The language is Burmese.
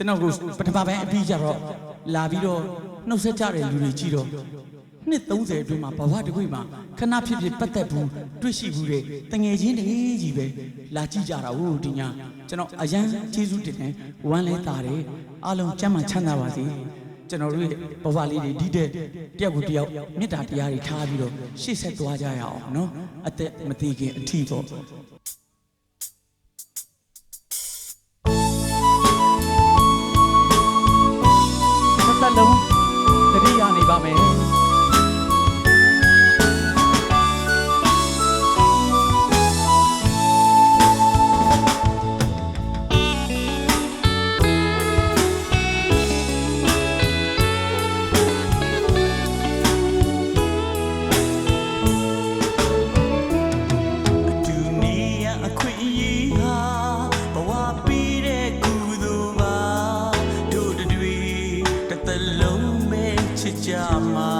ကျွန်တော်ကိုပထမပိုင်းအပြီးကြတော့လာပြီးတော့နှုတ်ဆက်ကြတဲ့လူတွေကြည့်တော့နှစ်30အတွင်းမှာဘဝတစ်ခုမှာခဏဖြစ်ဖြစ်ပတ်သက်ဘူးတွေ့ရှိဘူးတဲ့တငယ်ချင်းတွေကြီးပဲလာကြည့်ကြတာဟုတ်ဒီညာကျွန်တော်အရန်ကျေးဇူးတင်တယ်ဝမ်းလဲတာတယ်အားလုံးကျမ်းမှချမ်းသာပါစေကျွန်တော်တို့ရဲ့ဘဝလေးတွေဒီတဲ့တယောက်ကိုတယောက်မေတ္တာတရားတွေထားပြီးတော့ရှေ့ဆက်သွားကြရအောင်နော်အသက်မသေးခင်အထီးပေါ့ တ chamar.